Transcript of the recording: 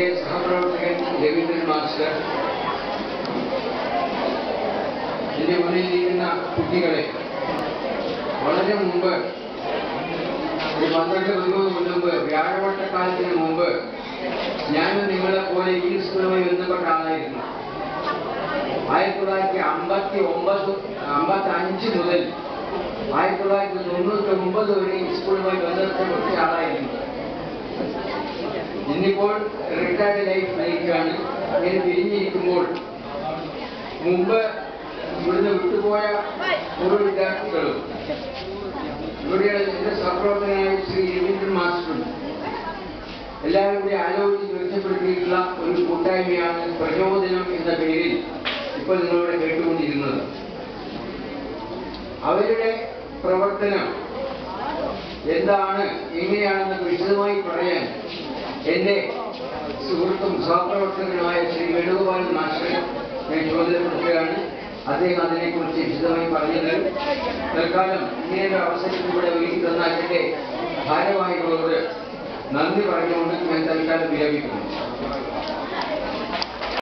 എന്റെ സഹപ്രവർത്തകൻ രവീന്ദ്രൻ മാസ്റ്റർ. എന്റെ മുന്നിലിരിക്കുന്ന കുട്ടികളെ വളരെ മുമ്പ് ഒരു പന്ത്രണ്ട് പതിമൂന്ന് മുൻപ് വ്യാഴവട്ടക്കാലത്തിന് മുമ്പ് ഞാനും നിങ്ങളെ പോലെ ഈ സ്കൂളുമായി ബന്ധപ്പെട്ട ആളായിരുന്നു. ആയിരത്തി തൊള്ളായിരത്തി അമ്പത്തി ഒമ്പത് അമ്പത്തി അഞ്ച് മുതൽ ആയിരത്തി തൊള്ളായിരത്തി തൊണ്ണൂറ്റി ഒമ്പത് വരെ ഈ സ്കൂളുമായി ബന്ധപ്പെട്ട ആളായിരുന്നു. ഇന്നിപ്പോൾ റിട്ടയർഡ് ലൈഫ് നയിക്കുകയാണ് ഇങ്ങനെ തിരിഞ്ഞിരിക്കുമ്പോൾ മുമ്പ് ഇവിടുന്ന് വിട്ടുപോയ ഓരോ വിദ്യാർത്ഥികളും ഇവിടെയുള്ള എന്റെ സഹപ്രവർത്തകനായ ശ്രീ രവീന്ദ്രൻ മാസ്റ്ററും എല്ലാവരും കൂടി ആലോചിച്ച് മെച്ചപ്പെടുത്തിയിട്ടുള്ള ഒരു കൂട്ടായ്മയാണ് പ്രചോദനം എന്ന പേരിൽ ഇപ്പോൾ നിങ്ങളിവിടെ കേട്ടുകൊണ്ടിരുന്നത് അവരുടെ പ്രവർത്തനം എന്താണ് എങ്ങനെയാണെന്ന് വിശദമായി എന്റെ സുഹൃത്തും സഹപ്രവർത്തകനുമായ ശ്രീ വേണുഗോപാലൻ മാസ്റ്ററെ ഞാൻ ചുമതലപ്പെടുത്തുകയാണ് അദ്ദേഹം അതിനെക്കുറിച്ച് വിശദമായി പറഞ്ഞത് തൽക്കാലം ഇങ്ങനെയൊരു അവസരത്തിൽ ഇവിടെ ഒരുക്കി തന്ന എന്റെ ഭാരവാഹികളോട് നന്ദി പറഞ്ഞുകൊണ്ട് ഞാൻ തൽക്കാലം വിരമിക്കുന്നു.